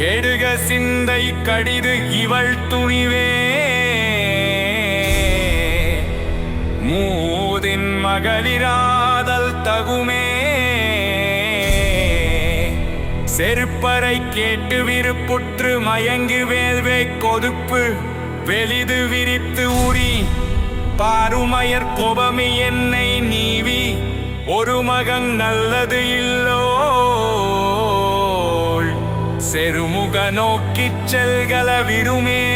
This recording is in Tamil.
கெடுக சிந்தை கடிது இவள் துணிவே. மூதின் மகளிராதல் தகுமே. செருப்பறை கேட்டு விருப்புற்று மயங்கு வேள்வை கொதுப்பு வெளிது விரித்து உரி. பாருமயர் கோபமி என்னை நீவி. ஒரு மகன் நல்லது இல்லோ. செருமுக நோக்கிச் செல்கல விருமே.